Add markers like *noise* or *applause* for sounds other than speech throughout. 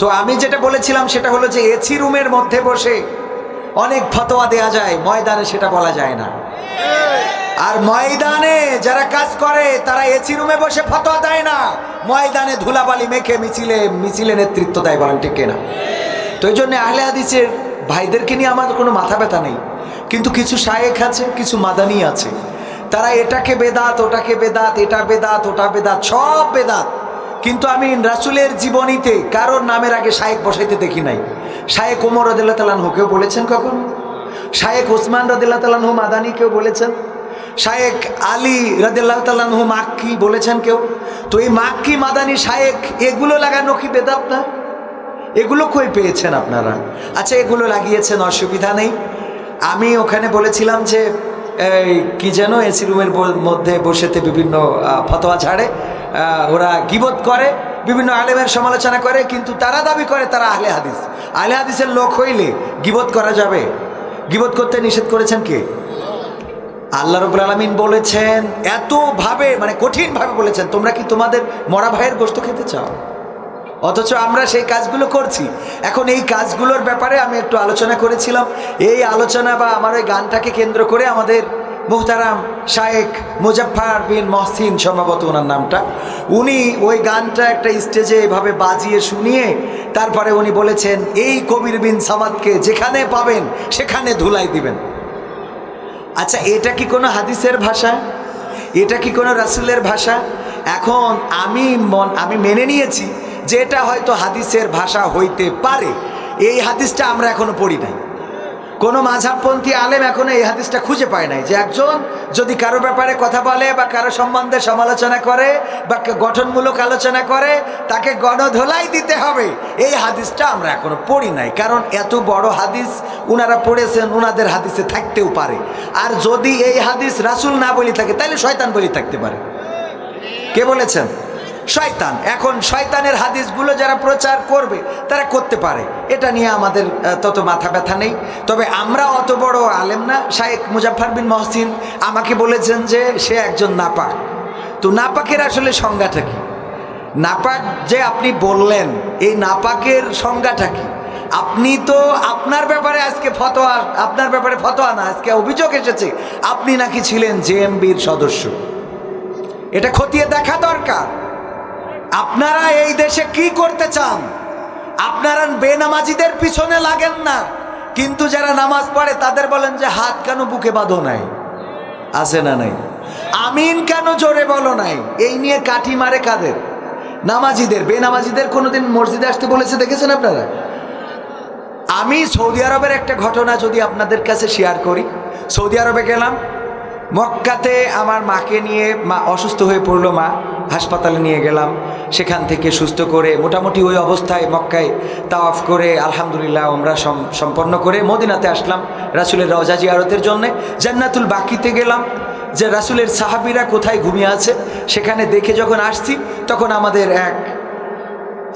তো আমি যেটা বলেছিলাম সেটা হলো যে এসি রুমের মধ্যে বসে অনেক ফতোয়া দেয়া যায়, ময়দানে সেটা বলা যায় না। আর ময়দানে যারা কাজ করে, তারা এসি রুমে বসে ফতোয়া দেয় না। ময়দানে ধুলাবালি মেখে মিছিলে মিছিলে নেতৃত্ব দেয় বলেন, ঠিক না তো এই জন্য আহলে হাদিসের ভাইদেরকে নিয়ে আমার কোনো মাথা ব্যথা নেই। কিন্তু কিছু শায়েক আছে, কিছু মাদানি আছে। তারা এটাকে বেদাত, ওটাকে বেদাত, এটা বেদাত, ওটা বেদাত, সব বেদাত। কিন্তু আমি রাসুলের জীবনীতে কারোর নামের আগে শায়েক বসাইতে দেখি নাই। শায়েক ওমর রদিল্লা তালানহুকেও বলেছেন কখন? শায়েক ওসমান রদিল্লা তালানহু মাদানি কেউ বলেছেন? শায়েক আলী রদিল্লাহ তালানহু মাক্কি বলেছেন কেউ? তো এই মাক্কি, মাদানি, শায়েক, এগুলো লাগানো কি বেদাত না? এগুলো কই পেয়েছেন আপনারা? আচ্ছা এগুলো লাগিয়েছেন, অসুবিধা নেই। আমি ওখানে বলেছিলাম যে কি যেন এসি রুমের মধ্যে বসেতে বিভিন্ন ফতোয়া ছাড়ে ওরা গিবত করে, বিভিন্ন আলেমের সমালোচনা করে, কিন্তু তারা দাবি করে তারা আহলে হাদিস। আহলে হাদিসের লোক হইলে গিবত করা যাবে। গিবত করতে নিষেধ করেছেন কে? আল্লাহ রবুল আলমিন বলেছেন, এতভাবে মানে কঠিনভাবে বলেছেন, তোমরা কি তোমাদের মরা ভাইয়ের গোস্ত খেতে চাও? অথচ আমরা সেই কাজগুলো করছি। এখন এই কাজগুলোর ব্যাপারে আমি একটু আলোচনা করেছিলাম। এই আলোচনা বা আমার ওই গানটাকে কেন্দ্র করে আমাদের মুহতারাম শায়েক মুজাফফার বিন মহসিন সম্ভবত ওনার নামটা। উনি ওই গানটা একটা স্টেজে এভাবে বাজিয়ে শুনিয়ে তারপরে উনি বলেছেন, এই কবির বিন সামাদকে যেখানে পাবেন সেখানে ধুলাই দিবেন। আচ্ছা এটা কি কোনো হাদিসের ভাষা? এটা কি কোনো রাসুলের ভাষা? এখন আমি মন, আমি মেনে নিয়েছি যে এটা হয়তো হাদিসের ভাষা হইতে পারে। এই হাদিসটা আমরা এখনও পড়ি নাই। কোনো মাঝাবপন্থী আলেম এখনও এই হাদিসটা খুঁজে পায় নাই যে একজন যদি কারও ব্যাপারে কথা বলে বা কারও সম্বন্ধে সমালোচনা করে বা গঠনমূলক আলোচনা করে, তাকে গণধোলাই দিতে হবে। এই হাদিসটা আমরা এখনও পড়ি নাই। কারণ এত বড় হাদিস উনারা পড়েছেন, উনাদের হাদিসে থাকতেও পারে। আর যদি এই হাদিস রাসুল না বলি থাকে, তাহলে শয়তান বলি থাকতে পারে। কে বলেছেন? শয়তান। এখন শয়তানের হাদিসগুলো যারা প্রচার করবে, তারা করতে পারে। এটা নিয়ে আমাদের তত মাথা ব্যথা নেই। তবে আমরা অত বড় আলেম না। শায়েক মুজাফর বিন মহসিন আমাকে বলেছেন যে সে একজন নাপাক। তো নাপাকের আসলে সংজ্ঞাটা কি? নাপাক যে আপনি বললেন, এই নাপাকের সংজ্ঞাটা কি? আপনি তো আপনার ব্যাপারে আজকে ফতোয়া, আপনার ব্যাপারে ফতোয়া না, আজকে অভিযোগ এসেছে। আপনি নাকি ছিলেন জেএমবির সদস্য। এটা খতিয়ে দেখা দরকার। আপনারা এই দেশে কি করতে চান? আপনারা বেনামাজিদের পিছনে লাগেন না। কিন্তু যারা নামাজ পড়ে, তাদের বলেন যে, হাত কেন বুকে বাঁধো নাই? আছে না নাই? আমিন কেন জোরে বলো নাই? এই নিয়ে কাঠি মারে কাদের? নামাজিদের, বেনামাজিদের কোনোদিন মসজিদে আসতে বলেছে, দেখেছেন আপনারা? আমি সৌদি আরবের একটা ঘটনা যদি আপনাদের কাছে শেয়ার করি। সৌদি আরবে গেলাম মক্কাতে আমার মাকে নিয়ে মা অসুস্থ হয়ে পড়ল, মা হাসপাতালে নিয়ে গেলাম। সেখান থেকে সুস্থ করে মোটামুটি ওই অবস্থায় মক্কায় তাওয়াফ করে আলহামদুলিল্লাহ আমরা সম্পন্ন করে মদিনাতে আসলাম রাসুলের রওজা জিয়ারতের জন্যে। জান্নাতুল বাকিতে গেলাম। যে রাসুলের সাহাবিরা কোথায় ঘুমিয়ে আছে সেখানে দেখে যখন আসছি, তখন আমাদের এক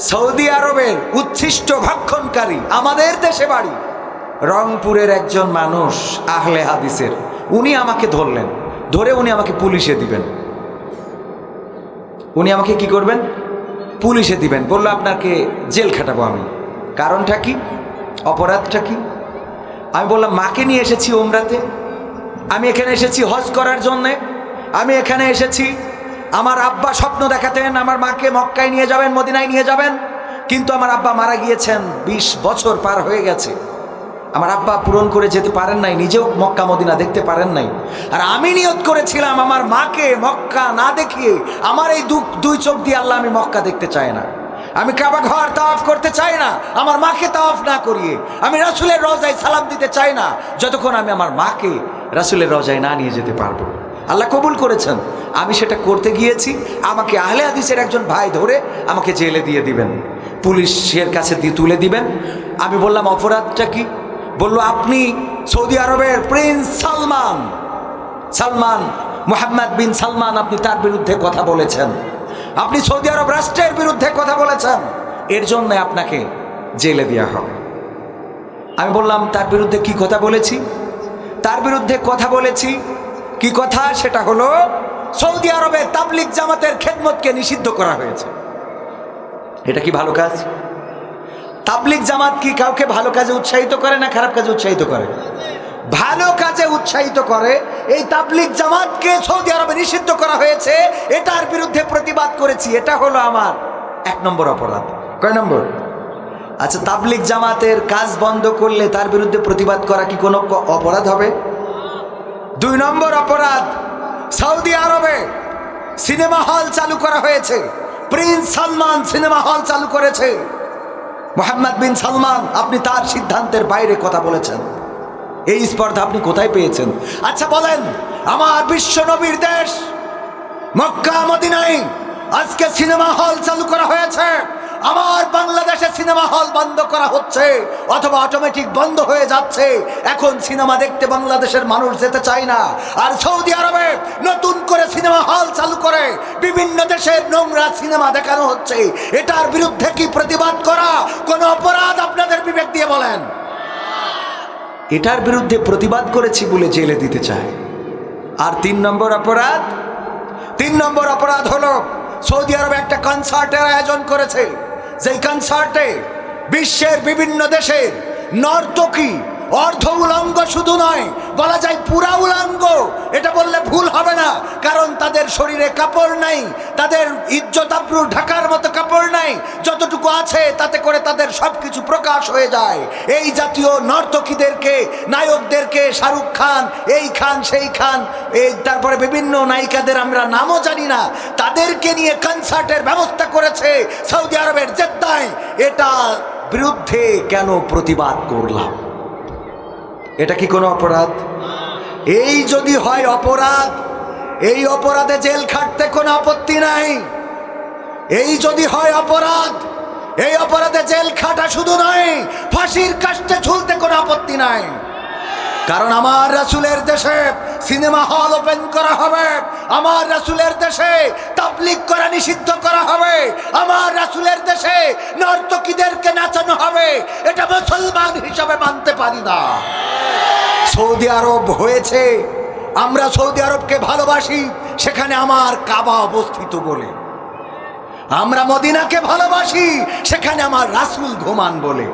সৌদি আরবের উচ্ছিষ্ট ভক্ষণকারী, আমাদের দেশে বাড়ি, রংপুরের একজন মানুষ, আহলে হাদিসের। উনি আমাকে ধরলেন। ধরে উনি আমাকে পুলিশে দিবেন। উনি আমাকে কি করবেন? পুলিশে দিবেন। বলল, আপনাকে জেল খাটাবো আমি। কারণটা কি? অপরাধটা কি? আমি বললাম, মাকে নিয়ে এসেছি ওমরাতে আমি এখানে এসেছি হজ করার জন্যে। আমি এখানে এসেছি। আমার আব্বা স্বপ্ন দেখাতেন, আমার মাকে মক্কায় নিয়ে যাবেন, মদিনায় নিয়ে যাবেন। কিন্তু আমার আব্বা মারা গিয়েছেন ২০ বছর পার হয়ে গেছে। আমার আব্বা পূরণ করে যেতে পারেন নাই, নিজেও মক্কা মদিনা দেখতে পারেন নাই। আর আমি নিয়ত করেছিলাম আমার মাকে মক্কা না দেখিয়ে আমার এই দু দুই চোখ দিয়ে আল্লাহ আমি মক্কা দেখতে চাই না। আমি কাবা ঘর তাওয়াফ করতে চাই না, আমার মাকে তাওয়াফ না করিয়ে। আমি রাসুলের রজায় সালাম দিতে চাই না, যতক্ষণ আমি আমার মাকে রাসুলের রজায় না নিয়ে যেতে পারব। আল্লাহ কবুল করেছেন। আমি সেটা করতে গিয়েছি। আমাকে আহলে হাদিসের একজন ভাই ধরে আমাকে জেলে দিয়ে দিবেন। পুলিশের কাছে দিয়ে তুলে দিবেন। আমি বললাম, অপরাধটা কি? বলল, আপনি সৌদি আরবের prince Salman. Salman, Mohammed bin Salman, আপনি তার বিরুদ্ধে কথা বলেছেন। আপনি সৌদি আরব রাষ্ট্রের বিরুদ্ধে কথা বলেছেন। এর জন্য আপনাকে জেলে দেওয়া হবে আমি বললাম, তার বিরুদ্ধে কি কথা বলেছি? তার বিরুদ্ধে কথা বলেছি। কি কথা? সেটা হলো, সৌদি আরবে তাবলিক জামাতের খেদমতকে নিষিদ্ধ করা হয়েছে। এটা কি ভালো কাজ? তাবলিক জামাত কি কাউকে ভালো কাজে উৎসাহিত করে না খারাপ কাজে উৎসাহিত করে? ভালো কাজে উৎসাহিত করে, এই তাবলিক জামাতকে সৌদি আরবে নিষিদ্ধ করা হয়েছে, এটার বিরুদ্ধে প্রতিবাদ করেছি, এটা হলো আমার এক নম্বর অপরাধ। কয় নম্বর? আচ্ছা তাবলিক জামাতের কাজ বন্ধ করলে তার বিরুদ্ধে প্রতিবাদ করা কি কোনো অপরাধ হবে? দুই নম্বর অপরাধ, সৌদি আরবে সিনেমা হল চালু করা হয়েছে, প্রিন্স সালমান সিনেমা হল চালু করেছে। মোহাম্মদ বিন সালমান, আপনি তার সিদ্ধান্তের বাইরে কথা বলেছেন। এই স্পর্ধা আপনি কোথায় পেয়েছেন? আচ্ছা বলেন, আমার বিশ্ব নবীর দেশ মক্কা, মদিনায় আজকে সিনেমা হল চালু করা হয়েছে। আমার বাংলাদেশে সিনেমা হল বন্ধ করা হচ্ছে, অথবা অটোমেটিক বন্ধ হয়ে যাচ্ছে। এখন সিনেমা দেখতে বাংলাদেশের মানুষ যেতে চায় না। আর সৌদি আরবে নতুন করে সিনেমা হল চালু করে। বিভিন্ন দেশের নোংরা সিনেমা দেখানো হচ্ছে। এটার বিরুদ্ধে কি প্রতিবাদ করা? কোনো অপরাধ আপনাদের বিবেক দিয়ে বলেন। এটার বিরুদ্ধে প্রতিবাদ করেছি বলে জেলে দিতে চায়। আর তিন নম্বর অপরাধ? তিন নম্বর অপরাধ হলো সৌদি আরবে একটা কনসার্টের আয়োজন করেছে। যেই কনসার্টে বিশ্বের বিভিন্ন দেশের নর্তকী অর্ধ উলঙ্গ শুধু নয়, বলা যায় পুরা উলঙ্গ। এটা বললে ভুল হবে না, কারণ তাদের শরীরে কাপড় নাই, তাদের ইজ্জত আব্রু ঢাকার মতো কাপড় নাই, যতটুকু আছে তাতে করে তাদের সব কিছু প্রকাশ হয়ে যায়। এই জাতীয় নর্তকীদেরকে, নায়কদেরকে শাহরুখ খান, এই খান, সেই খান, এই তারপরে বিভিন্ন নায়িকাদের আমরা নামও জানি না, তাদেরকে নিয়ে কনসার্টের ব্যবস্থা করেছে সৌদি আরবের জেদ্দায়। এটা বিরুদ্ধে কেন প্রতিবাদ করলাম? এটা কি কোনো অপরাধ? এই যদি হয় অপরাধ, এই অপরাধে জেল খাটতে কোনো আপত্তি নাই। এই যদি হয় অপরাধ, এই অপরাধে জেল খাটা শুধু নয়, ফাঁসির কাস্টে ঝুলতে কোনো আপত্তি নাই। কারণ আমার রাসুলের দেশে সিনেমা হল ওপেন করা হবে। আমার রাসুলের দেশে তাবলিক করা নিষিদ্ধ করা হবে। আমার রাসুলের দেশে নর্তকীদেরকে নাচানো হবে। এটা মুসলমান হিসাবে মানতে পারি না। সৌদি আরব হয়েছে। আমরা সৌদি আরবকে ভালোবাসি। সেখানে আমার কাবা অবস্থিত বলে। আমরা মদিনাকে ভালোবাসি। সেখানে আমার রাসুল ঘুমান বলে।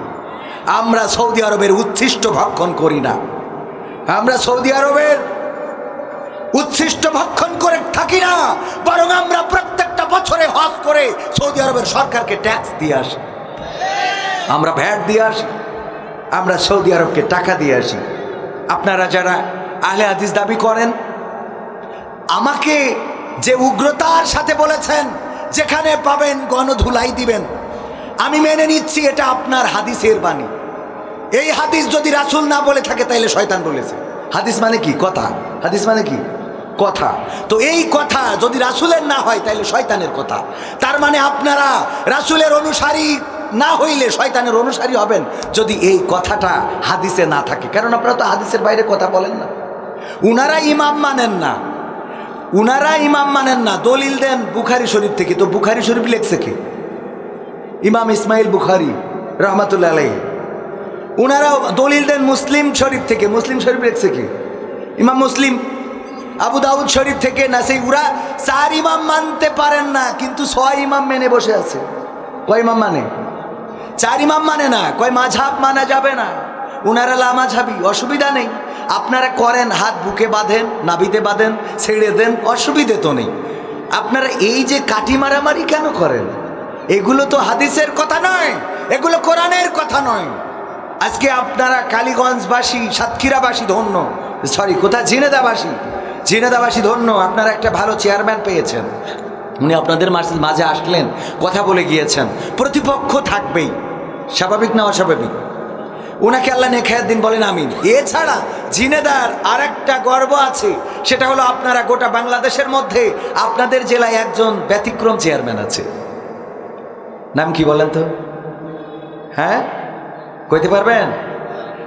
আমরা সৌদি আরবের উচ্ছিষ্ট ভক্ষণ করি না। আমরা সৌদি আরবের উচ্ছিষ্ট ভক্ষণ করে থাকি না, বরং আমরা প্রত্যেকটা বছরে হজ করে সৌদি আরবের সরকারকে ট্যাক্স দিয়ে আসি। আমরা ভ্যাট দিয়ে আসি, আমরা সৌদি আরবকে টাকা দিয়ে আসি। আপনারা যারা আহলে হাদিস দাবি করেন, আমাকে যে উগ্রতার সাথে বলেছেন, যেখানে পাবেন গণধুলাই দিবেন, আমি মেনে নিচ্ছি এটা আপনার হাদিসের বাণী। এই হাদিস যদি রাসুল না বলে থাকে, তাইলে শয়তান বলেছে। হাদিস মানে কি? কথা। হাদিস মানে কি? কথা। তো এই কথা যদি রাসুলের না হয় তাহলে শয়তানের কথা। তার মানে আপনারা রাসুলের অনুসারী না হইলে শয়তানের অনুসারী হবেন যদি এই কথাটা হাদিসে না থাকে। কারণ আপনারা তো হাদিসের বাইরে কথা বলেন না। উনারা ইমাম মানেন না। উনারা ইমাম মানেন না। দলিল দেন বুখারি শরীফ থেকে। তো বুখারি শরীফ লেখছে কে? ইমাম ইসমাইল বুখারি, রহমাতুল্লাহ আলাই উনারা দলিল দেন মুসলিম শরীফ থেকে। মুসলিম শরীফ লেখছে কি? ইমাম মুসলিম আবু দাউদ শরীফ থেকে না সেই উরা চার ইমাম মানতে পারেন না, কিন্তু ছয় ইমাম মেনে বসে আছে। কয় ইমাম মানে? চার ইমাম মানে না, কয় মাঝাব মানা যাবে না। উনারা লামাঝাবি অসুবিধা নেই। আপনারা করেন, হাত বুকে বাঁধেন নাবিতে বাঁধেন, ছেড়ে দেন, অসুবিধে তো নেই। আপনারা এই যে কাটি মারামারি কেন করেন? এগুলো তো হাদিসের কথা নয়, এগুলো কোরআনের কথা নয়। আজকে আপনারা কালীগঞ্জবাসী, সাতক্ষীরাবাসী ধন্য। সরি, কোথায়? ঝিনেদাবাসী। ঝিনেদাবাসী ধন্য, আপনারা একটা ভালো চেয়ারম্যান পেয়েছেন। উনি আপনাদের মাঝে- মাঝে আসলেন, কথা বলে গিয়েছেন। প্রতিপক্ষ থাকবেই, স্বাভাবিক না অস্বাভাবিক? ওনাকে আল্লাহ নেখায়াত দিন বলেন আমিন। এছাড়া জিনেদার আর একটা গর্ব আছে, সেটা হলো আপনারা গোটা বাংলাদেশের মধ্যে আপনাদের জেলায় একজন ব্যতিক্রম চেয়ারম্যান আছে। নাম কি বলেন তো? হ্যাঁ? কইতে পারবেন?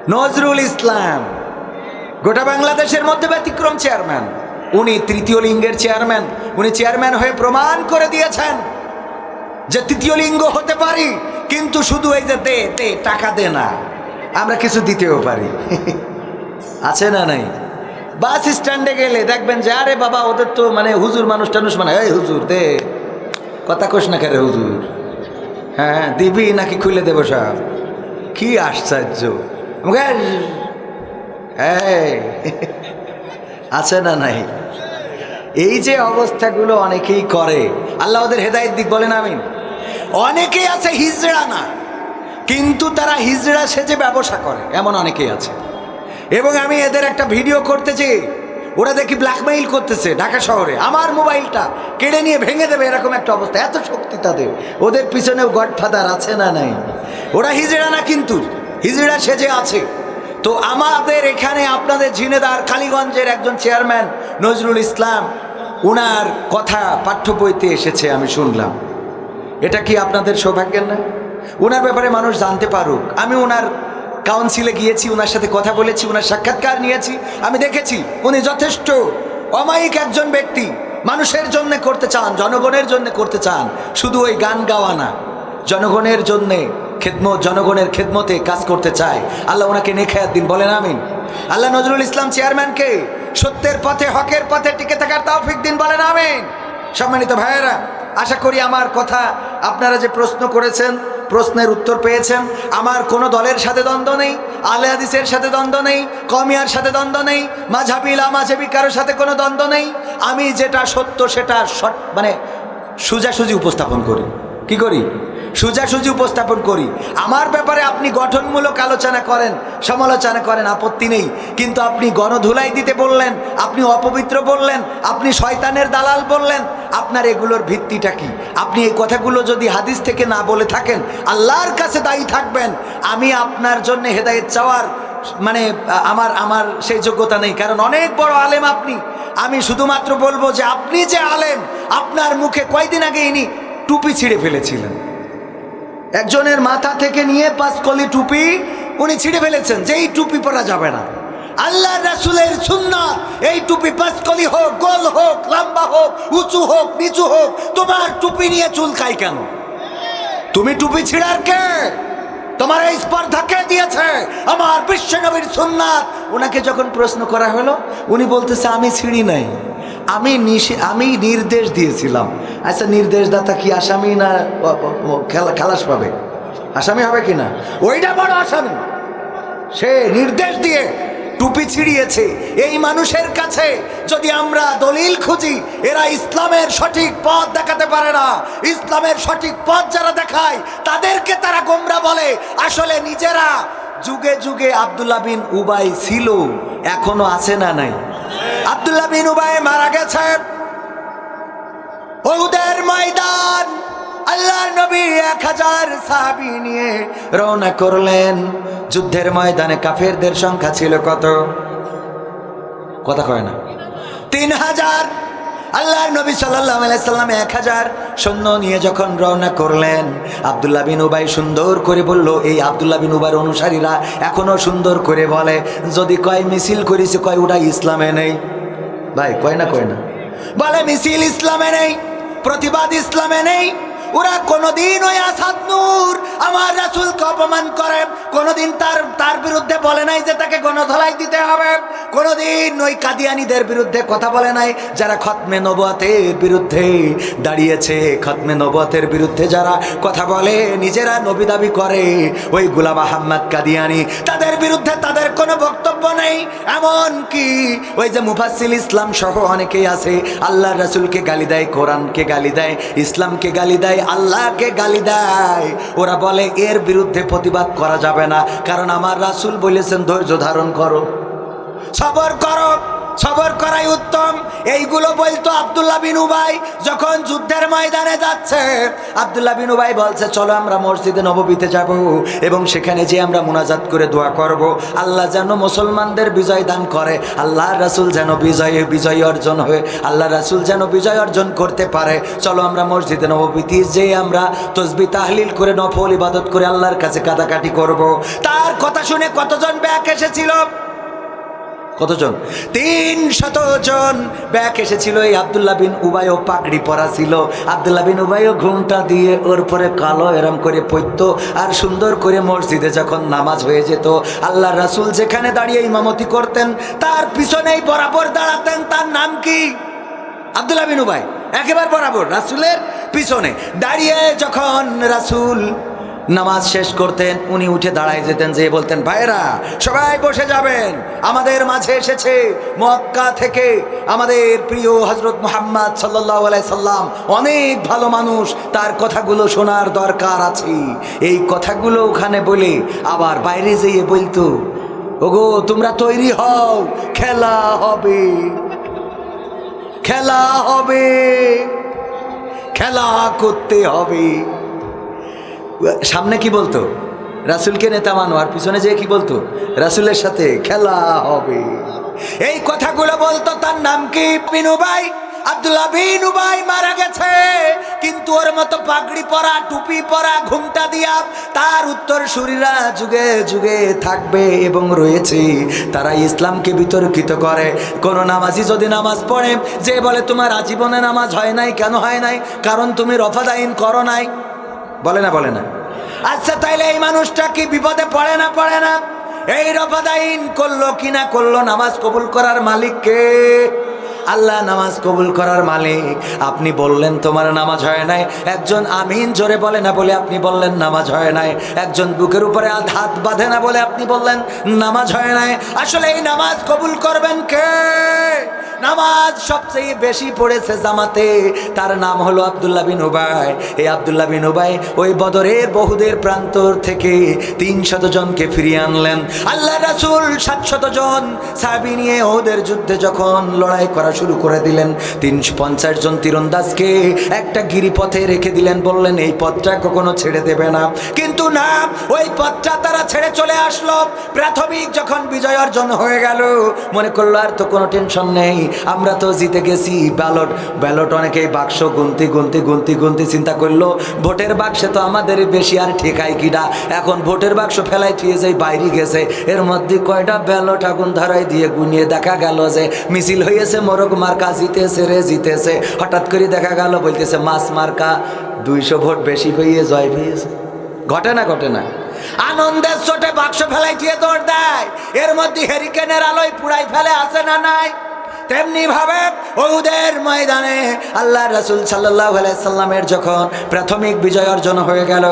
নজরুল ইসলাম। গোটা বাংলাদেশের মধ্যে ব্যতিক্রম চেয়ারম্যান। উনি তৃতীয় লিঙ্গের চেয়ারম্যান। উনি চেয়ারম্যান হয়ে প্রমাণ করে দিয়েছেন যে তৃতীয় লিঙ্গ হতে পারি, কিন্তু শুধু এই যে দে দে, টাকা দে না, আমরা কিছু দিতেও পারি। *laughs* আছে না নাই? বাস স্ট্যান্ডে গেলে দেখবেন যে, আরে বাবা, ওদের তো মানে হুজুর মানুষ টানুষ মানে এই হুজুর, দে, কথা কোষ না কেরে হুজুর। হ্যাঁ দিবি নাকি খুলে দেবো সব? কি আশ্চর্য। এই, আছে না নাই? এই যে অবস্থাগুলো অনেকেই করে আল্লাহ ওদের হেদায়ত দিক বলেন আমিন। অনেকেই আছে হিজড়া না কিন্তু তারা হিজড়া সেজে ব্যবসা করে এমন অনেকেই আছে। এবং আমি এদের একটা ভিডিও করতে করতেছি ওরা দেখি ব্ল্যাকমেইল করতেছে ঢাকা শহরে। আমার মোবাইলটা কেড়ে নিয়ে ভেঙে দেবে এরকম একটা অবস্থা এত শক্তি তাদের। ওদের পিছনেও গডফাদার আছে না নাই? ওরা হিজড়া না কিন্তু হিজড়া সেজে আছে। তো আমাদের এখানে আপনাদের ঝিনেদার কালীগঞ্জের একজন চেয়ারম্যান নজরুল ইসলাম, উনার কথা পাঠ্য বইতে এসেছে, আমি শুনলাম। এটা কি আপনাদের সৌভাগ্যের না? ওনার ব্যাপারে মানুষ জানতে পারুক। আমি ওনার কাউন্সিলে গিয়েছি ওনার সাথে কথা বলেছি ওনার সাক্ষাৎকার নিয়েছি। আমি দেখেছি উনি যথেষ্ট অমায়িক একজন ব্যক্তি। মানুষের জন্য করতে চান, জনগণের জন্য করতে চান। শুধু ওই গান গাওয়া না, জনগণের জন্যে খেদমত, জনগণের খেদমতে কাজ করতে চায়। আল্লাহ ওনাকে নেখায়াত দিন, বলেন আমিন। আল্লাহ নজরুল ইসলাম চেয়ারম্যানকে সত্যের পথে, হকের পথে টিকে থাকার তাওফিক দিন, বলেন আমিন। সম্মানিত ভাইয়েরা, আশা করি আমার কথা আপনারা যে প্রশ্ন করেছেন, প্রশ্নের উত্তর পেয়েছেন। আমার কোনো দলের সাথে দ্বন্দ্ব নেই আলে হাদিসের সাথে দ্বন্দ্ব নেই কমিয়ার সাথে দ্বন্দ্ব নেই মাঝাবি লামাঝাবি কারোর সাথে কোনো দ্বন্দ্ব নেই। আমি যেটা সত্য, সেটা সৎ মানে সোজাসুজি উপস্থাপন করি। কি করি? সোজাসুজি উপস্থাপন করি। আমার ব্যাপারে আপনি গঠনমূলক আলোচনা করেন, সমালোচনা করেন, আপত্তি নেই। কিন্তু আপনি গণধুলাই দিতে বললেন, আপনি অপবিত্র বললেন, আপনি শয়তানের দালাল বললেন, আপনার এগুলোর ভিত্তিটা কি? আপনি এই কথাগুলো যদি হাদিস থেকে না বলে থাকেন, আল্লাহর কাছে দায়ী থাকবেন। আমি আপনার জন্য হেদায়েত চাওয়ার মানে আমার আমার সেই যোগ্যতা নেই। কারণ অনেক বড় আলেম আপনি। আমি শুধুমাত্র বলব যে আপনি যে আলেম, আপনার মুখে কয়দিন আগে ইনি টুপি ছিঁড়ে ফেলেছিলেন। একজনের মাথা থেকে নিয়ে পাঁচকলি টুপি উনি ছিঁড়ে ফেলেছেন যে এই টুপি পরা যাবে না। আল্লাহ রাসুলের সুন্না এই টুপি পাঁচকলি হোক, গোল হোক, লম্বা হোক, উঁচু হোক, নিচু হোক, তোমার টুপি নিয়ে চুল চুলকাই কেন? তুমি টুপি ছিঁড়ার কে? তোমার এই স্পর্ধা কে দিয়েছে? আমার বিশ্বনবীর সুন্নাত ওনাকে যখন প্রশ্ন করা হলো, উনি বলতেছে, আমি ছিঁড়ি নাই। আমি আমি নির্দেশ দিয়েছিলাম। আচ্ছা নির্দেশদাতা কি আসামি না খালাস পাবে? আসামি হবে কি না? ওইটা বড় আসামি। সে নির্দেশ দিয়ে টুপি ছিড়িয়েছে। এই মানুষের কাছে যদি আমরা দলিল খুঁজি, এরা ইসলামের সঠিক পথ দেখাতে পারে না। ইসলামের সঠিক পথ যারা দেখায়, তাদেরকে তারা গোমরা বলে। আসলে নিজেরা যুগে যুগে আব্দুল্লাহ বিন উবাই ছিল, এখনও আছে না নাই? আব্দুল্লাহ বিন উবাই মারা গেছে। ওদের ময়দান, আল্লাহর নবী এক হাজার সাহাবি নিয়ে রওনা করলেন। যুদ্ধের ময়দানে কাফেরদের সংখ্যা ছিল কত? কথা কয় না। তিন হাজার আল্লাহর নবী সাল্লাম এক হাজার সৈন্য নিয়ে যখন রওনা করলেন, আবদুল্লাহ বিন উবাই সুন্দর করে বলল, এই আবদুল্লাহ বিন উবাইয়ের অনুসারীরা এখনও সুন্দর করে বলে, যদি কয় মিছিল করেছে, কয় ওটা ইসলামে নেই। ভাই, কয় না কয় না। বলে, মিছিল ইসলামে নেই, প্রতিবাদ ইসলামে নেই। ওরা কোনোদিন ওই আসাদ নূর আমার রাসুলকে অপমান করে। কোনোদিন তার তার বিরুদ্ধে বলে নাই যে তাকে গণধলাই দিতে হবে। কোনোদিন ওই কাদিয়ানিদের বিরুদ্ধে কথা বলে নাই, যারা খতমে নবতের বিরুদ্ধে দাঁড়িয়েছে। খতমে নবতের বিরুদ্ধে যারা কথা বলে, নিজেরা নবী দাবি করে, ওই গুলাম আহম্মদ কাদিয়ানি। তাদের বিরুদ্ধে তাদের কোনো বক্তব্য নেই। এমন কি ওই যে মুফাসিল ইসলাম সহ অনেকেই আছে। আল্লাহ রাসুলকে গালি দেয়, কোরআনকে গালি দেয়, ইসলামকে গালি দেয় আল্লাহকে গালি দেয়। ওরা বলে, এর বিরুদ্ধে প্রতিবাদ করা যাবে না। কারণ আমার রাসুল বলেছেন, ধৈর্য ধারণ করো। সবর করো। সবর করাই উত্তম। এইগুলো বলতো আবদুল্লাহ বিন উবাই যখন যুদ্ধের ময়দানে যাচ্ছে। আবদুল্লাহ বিন উবাই বলছে, চলো আমরা মসজিদে নববীতে যাব এবং সেখানে যে আমরা মোনাজাত করে দোয়া করব। আল্লাহ যেন মুসলমানদের বিজয় দান করে। আল্লাহ রাসুল যেন বিজয়ে, বিজয় অর্জন হয়ে আল্লাহ রাসুল যেন বিজয় অর্জন করতে পারে। চলো আমরা মসজিদে নববীতি যে আমরা তসবি তাহলিল করে, নফল ইবাদত করে আল্লাহর কাছে কাটাকাটি করব। তার কথা শুনে কতজন ব্যাক এসেছিল? কতজন? তিন শত জন। ব্যাক এসেছিল এই আবদুল্লাহ বিন উবাইও পাগড়ি পরা ছিল। আবদুল্লাহ বিন উবাইও ঘুমটা দিয়ে ওর পরে কালো এরম করে পৈত আর সুন্দর করে মসজিদে যখন নামাজ হয়ে যেত আল্লাহ রাসুল যেখানে দাঁড়িয়ে ইমামতি করতেন, তার পিছনেই বরাবর দাঁড়াতেন। তার নাম কি? আবদুল্লাহ বিন উবাই একেবারে বরাবর, রাসুলের পিছনে। দাঁড়িয়ে যখন রাসুল নামাজ শেষ করতেন, উনি উঠে দাঁড়ায় যেতেন যে বলতেন ভাইরা সবাই বসে যাবেন। আমাদের মাঝে এসেছে মক্কা থেকে আমাদের প্রিয় হজরত মোহাম্মদ সাল্লাহ সাল্লাম। অনেক ভালো মানুষ, তার কথাগুলো শোনার দরকার আছে। এই কথাগুলো ওখানে বলে আবার বাইরে যেয়ে বলতো, ওগো, তোমরা তৈরি হও, খেলা হবে। খেলা হবে। খেলা করতে হবে। সামনে কি বলতো? রাসুলকে নেতা মানো, আর পিছনে যেয়ে কি বলতো? রাসুলের সাথে খেলা হবে। এই কথাগুলো বলতো, তার নাম কি? বিনুবাই আব্দুল্লাহ মারা গেছে। কিন্তু ওর মতো পাগড়ি পরা, টুপি পরা দিয়া তার যুগে যুগে থাকবে এবং রয়েছে। তারা ইসলামকে বিতর্কিত করে। যদি নামাজ পড়ে, যে বলে, তোমার আজীবনে নামাজ হয় নাই, কেন হয় নাই? কারণ তুমি রফাদাইন করো নাই। বলে না বলে না। আচ্ছা তাইলে এই মানুষটা কি বিপদে পড়ে না পড়ে না? এই রফাদাইন করল কি না করল নামাজ কবুল করার মালিক কে আল্লাহ নামাজ কবুল করার মালিক। আপনি বললেন, তোমার নামাজ হয় নাই। একজন আমিন জোরে বলে না বলে আপনি বললেন, নামাজ হয় নাই। একজন বুকের উপরে হাত বাঁধে না বলে আপনি বললেন, নামাজ হয় নাই। আসলে এই নামাজ কবুল করবেন কে? নামাজ সবচেয়ে বেশি পড়েছে জামাতে। তার নাম হলো আবদুল্লাহ বিন উবাই। এই আবদুল্লাহ বিন উবাই ওই বদরের বহুদের প্রান্তর থেকে তিন শত জনকে ফিরিয়ে আনলেন। আল্লাহ রাসুল সাতশত জন সাবি নিয়ে ওদের যুদ্ধে যখন লড়াই করা শুরু করে দিলেন, তিনশো পঞ্চাশ জন তীরন্দাজকে একটা গিরিপথে রেখে দিলেন, বললেন, এই পথটা কখনো ছেড়ে দেবে না। কিন্তু না, ওই পথটা তারা ছেড়ে চলে আসলো। প্রাথমিক যখন বিজয় অর্জন হয়ে গেল, মনে করল, আর তো কোনো টেনশন নেই। আমরা তো জিতে গেছি ব্যালট। ব্যালট অনেকেই বাক্স গুনতি গুনতি গুনতি গুনতি চিন্তা করল। ভোটের বাক্সে তো আমাদের বেশি আর ঠেকাই কিনা এখন ভোটের বাক্স ফেলাই থুয়ে যাই বাইরে গেছে। এর মধ্যে কয়টা ব্যালট আগুন ধরাই দিয়ে গুনিয়ে দেখা গেল যে, মিছিল হয়েছে মোরগ মার্কা জিতেছে রে, জিতেছে। হঠাৎ করে দেখা গেল, বলতেছে, মাছ মার্কা দুইশো ভোট বেশি পেয়ে জয় পেয়েছে। ঘটে না ঘটে না। আনন্দের চোটে বাক্স ফেলাই দিয়ে দৌড় দেয়। এর মধ্যে হেরিকেনের আলোয় পুড়াই ফেলে আসে না নাই? তেমনি ভাবে ওদের ময়দানে আল্লাহ রসুল সাল্লাহ সাল্লামের যখন প্রাথমিক বিজয় অর্জন হয়ে গেল,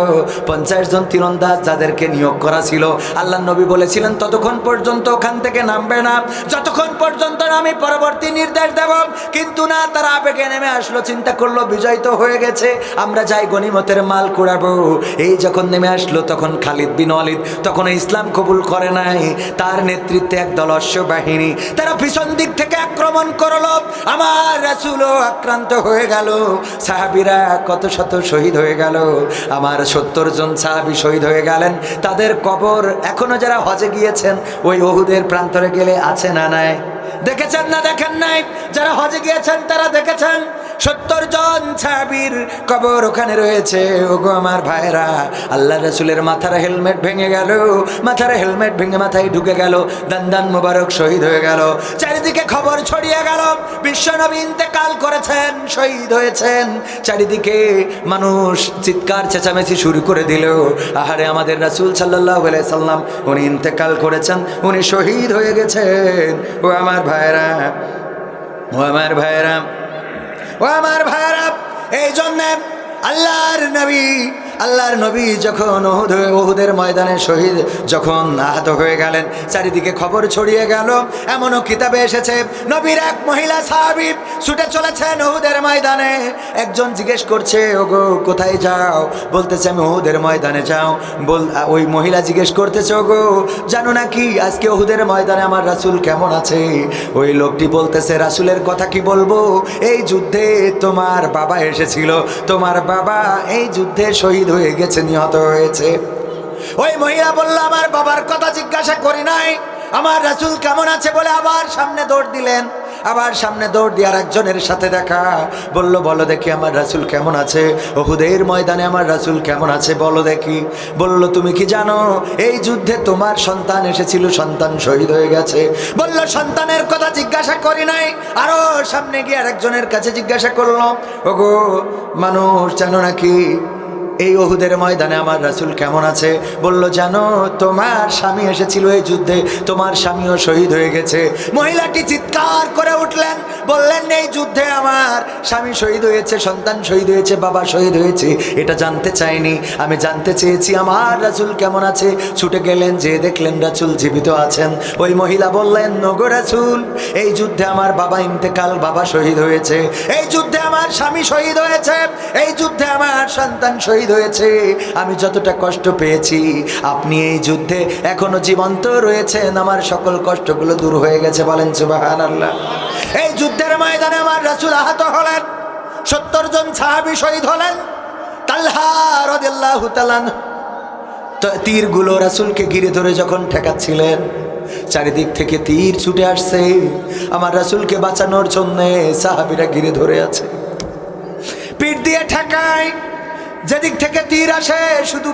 পঞ্চাশ জন তীরন্দাজ যাদেরকে নিয়োগ করা ছিল আল্লাহ নবী বলেছিলেন, ততক্ষণ পর্যন্ত ওখান থেকে নামবে না, যতক্ষণ পর্যন্ত আমি পরবর্তী নির্দেশ দেব। কিন্তু না, তারা আবেগে নেমে আসলো, চিন্তা করল, বিজয় তো হয়ে গেছে, আমরা যাই গনিমতের মাল কুড়াবো। এই যখন নেমে আসলো, তখন খালিদ বিন অলিদ তখন ইসলাম কবুল করে নাই, তার নেতৃত্বে এক দল অশ্ব বাহিনী, তারা পিছন দিক থেকে আক্রমণ করল, আমার রাসুলও আক্রান্ত হয়ে গেল, সাহাবিরা কত শত শহীদ হয়ে গেল, আমার সত্তর জন সাহাবি শহীদ হয়ে গেলেন, তাদের কবর এখনও যারা হজে গিয়েছেন, ওই অহুদের প্রান্তরে গেলে আছে না নাই? দেখেছেন না দেখেন নাই? যারা হজে গিয়েছেন তারা দেখেছেন? সত্তর জন ছাবির কবর ওখানে রয়েছে। ওগো আমার ভাইরা আল্লাহ রসুলের মাথার হেলমেট ভেঙে গেল, মাথার হেলমেট ভেঙে মাথায় ঢুকে গেল দান দান মুবারক শহীদ হয়ে গেল। চারিদিকে খবর ছড়িয়ে গেল বিশ্বনবী ইন্তেকাল করেছেন, শহীদ হয়েছেন। চারিদিকে মানুষ চিৎকার, চেঁচামেচি শুরু করে দিল। আহারে আমাদের রাসুল সাল্লাহ সাল্লাম, উনি ইন্তেকাল করেছেন, উনি শহীদ হয়ে গেছেন। ও আমার ভাইরা ও আমার ভাইরা ও আমার ভাইরা এই জন্যে আল্লাহর নবী আল্লাহর নবী যখন ওহুদ ওহুদের ময়দানে শহীদ যখন আহত হয়ে গেলেন, চারিদিকে খবর ছড়িয়ে গেল। এমনও কিতাবে এসেছে, নবীর এক মহিলা সাহাবিব ছুটে চলেছেন ওহুদের ময়দানে। একজন জিজ্ঞেস করছে, ওগো, কোথায় যাও? বলতেছে, আমি ওহুদের ময়দানে যাও। বল ওই মহিলা জিজ্ঞেস করতেছে, ওগো, জানো নাকি আজকে ওহুদের ময়দানে আমার রাসূল কেমন আছে? ওই লোকটি বলতেছে, রাসূলের কথা কি বলব? এই যুদ্ধে তোমার বাবা এসেছিল, তোমার বাবা এই যুদ্ধে শহীদ হয়ে গেছে, নিহত হয়েছে। ওই মহিলা বলল, আমার বাবার কথা জিজ্ঞাসা করি নাই। আমার রাসূল কেমন আছে? বলে আবার সামনে দৌড় দিলেন। আবার সামনে দৌড় দিয়ে আর একজনের সাথে দেখা। বলল, বলো দেখি আমার রাসূল কেমন আছে? ওহুদের ময়দানে আমার রাসূল কেমন আছে? বলো দেখি। বলল, তুমি কি জানো, এই যুদ্ধে তোমার সন্তান এসেছিল, সন্তান শহীদ হয়ে গেছে। বলল, সন্তানের কথা জিজ্ঞাসা করি নাই। আরও সামনে গিয়ে আর একজনের কাছে জিজ্ঞাসা করল, ওগো, মানুষ জানো নাকি এই অহুদের ময়দানে আমার রাসুল কেমন আছে? বলল, জানো, তোমার স্বামী এসেছিল এই যুদ্ধে। তোমার স্বামীও শহীদ হয়ে গেছে। মহিলাটি চিৎকার করে উঠলেন, বললেন, এই যুদ্ধে আমার স্বামী শহীদ হয়েছে, সন্তান শহীদ হয়েছে, বাবা শহীদ হয়েছে। এটা জানতে চাইনি। আমি জানতে চেয়েছি, আমার রাসুল কেমন আছে? ছুটে গেলেন যে দেখলেন রাসুল জীবিত আছেন। ওই মহিলা বললেন নগো রাসুল, এই যুদ্ধে আমার বাবা ইন্তেকাল, বাবা শহীদ হয়েছে। এই যুদ্ধে আমার স্বামী শহীদ হয়েছে। এই যুদ্ধে আমার সন্তান শহীদ হয়েছে, আমি যতটা কষ্ট পেয়েছি, আপনি এই যুদ্ধে এখনও জীবন্ত রয়েছেন, আমার সকল কষ্টগুলো দূর হয়ে গেছে, বলেন সুবহানাল্লাহ। এই যুদ্ধের ময়দানে আমার রাসূল আহত হলেন, সত্তর জন সাহাবী শহীদ হলেন। তীরগুলো রাসূলকে ঘিরে ধরে যখন ঠেকাচ্ছিলেন, চারিদিক থেকে তীর ছুটে আসছে, আমার রাসূলকে বাঁচানোর জন্যে সাহাবীরা ঘিরে ধরে আছে। পিঠ দিয়ে ঠেকায় যেদিক থেকে তীর আসে শুধু